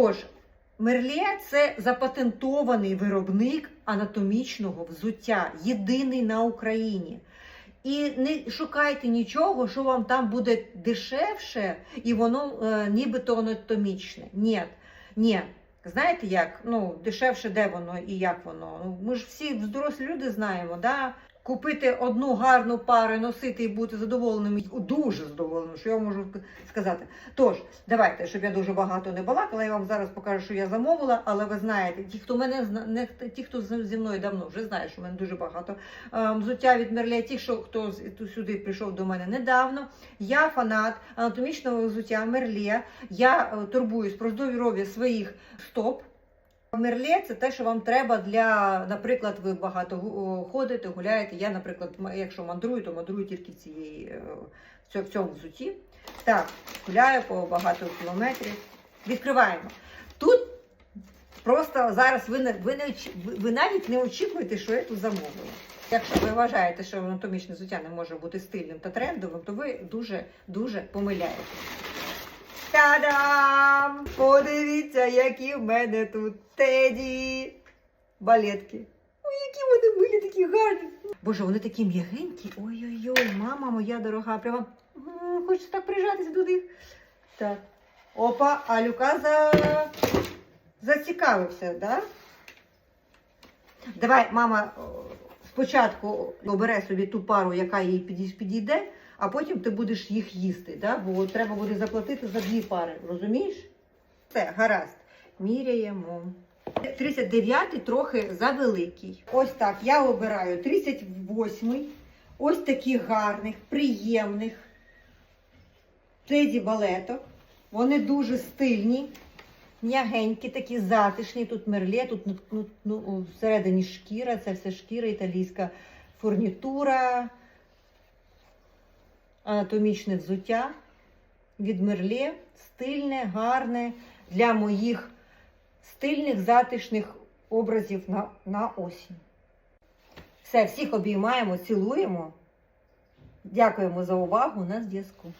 Тож, Мерлє це запатентований виробник анатомічного взуття, єдиний на Україні. І не шукайте нічого, що вам там буде дешевше, і воно е, нібито анатомічне. Ні, ні. Знаєте як? Ну, дешевше де воно і як воно. Ну, Ми ж всі дорослі люди знаємо, да? Купити одну гарну пару, носити і бути задоволеним, дуже задоволеним, що я можу сказати. Тож, давайте, щоб я дуже багато не балакала, я вам зараз покажу, що я замовила, але ви знаєте, ті, хто мене не ті, хто зі мною давно, вже знають, що в мене дуже багато е, взуття від Мерле. Ті, що хто сюди прийшов до мене недавно. Я фанат анатомічного взуття Мерле. Я е, турбуюсь про здоров'я своїх стоп. Мерле це те, що вам треба для, наприклад, ви багато ходите, гуляєте. Я, наприклад, якщо мандрую, то мандрую тільки цієї е, в цьому взуті. Так, гуляю по багато кілометрів. Відкриваємо. Тут просто зараз ви, ви, не, ви- навіть не очікуєте, що я тут замовила. Якщо ви вважаєте, що анатомічне взуття не може бути стильним та трендовим, то ви дуже дуже помиляєтесь. Та-дам! Подивіться, які в мене тут теді балетки. Ой, які вони милі, такі гарні. Боже, вони такі м'ягенькі. Ой-ой-ой, мама моя дорога, прямо хочеться так прижатися до них. Так. Опа, а Люка за... зацікавився, так? Да? Давай, мама, спочатку обере собі ту пару, яка їй підійде, а потім ти будеш їх їсти, да? бо треба буде заплатити за дві пари, розумієш? Все, гаразд. Міряємо. 39 трохи завеликий. Ось так, я обираю 38 ось таких гарних, приємних теді балеток. Вони дуже стильні, м'ягенькі, такі затишні. Тут мерлє, тут ну, ну, ну, всередині шкіра, це все шкіра, італійська фурнітура, анатомічне взуття від мерлє. Стильне, гарне для моїх стильних, затишних образів на, на осінь. Все, всіх обіймаємо, цілуємо. Дякуємо за увагу на зв'язку.